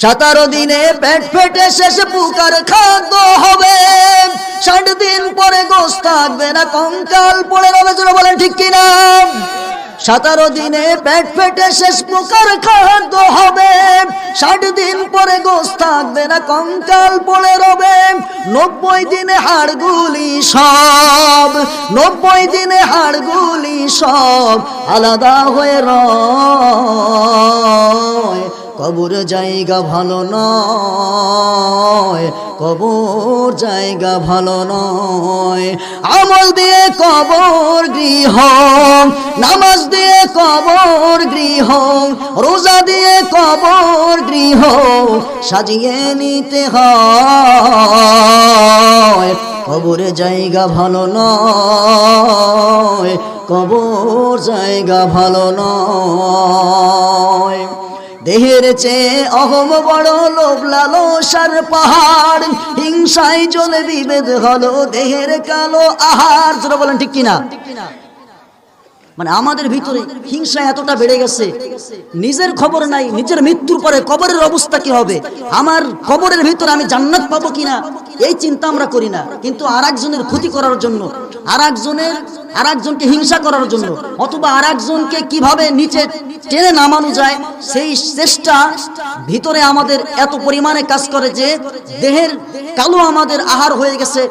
সতেরো দিনে পেট ফেটে শেষ পুকার খাদ্য হবে। ষাট দিন পরে গোস থাকবে না, কঙ্কাল পড়ে রবে, জোরে বলেন ঠিক কিনা? সতেরো দিনে পেট ফেটে শেষ প্রকার খাদ্য হবে। ষাট দিন পরে গোস থাকবে না, কঙ্কাল পড়ে রবে। নব্বই দিনে হাড়গুলি সব, নব্বই দিনে হাড়গুলি সব আলাদা হয়ে রয় কবর জায়গা ভালো নয়, কবর জায়গা ভালো নয়। আমল দিয়ে কবর গৃহ, নামাজ দিয়ে কবর গৃহ, রোজা দিয়ে কবর গৃহ সাজিয়ে নিতে হয়। কবর জায়গা ভালো নয়, কবর জায়গা ভালো নয়। দেহের চেয়ে অহম বড় লোভ লালসার পাহাড়। হিংসায় জলে বিভেদ হলো দেহের কালো আহার। তোরা বলেন ঠিক কিনা? মানে আমাদের ভিতরে হিংসা এতটা বেড়ে গেছে, নিজের খবর নাই, নিজের মৃত্যুর পরে কবরের অবস্থা কি হবে? আমার কবরের ভিতরে আমি জান্নাত পাবো কিনা? এই চিন্তা আমরা করি না। কিন্তু আর একজনের ক্ষতি করার জন্য আর একজনের আর একজনকে হিংসা করার জন্য, অথবা আর একজনকে কীভাবে নিচে টেনে নামানো যায়, সেই চেষ্টা ভিতরে আমাদের এত পরিমাণে কাজ করে যে দেহের কালো আমাদের আহার হয়ে গেছে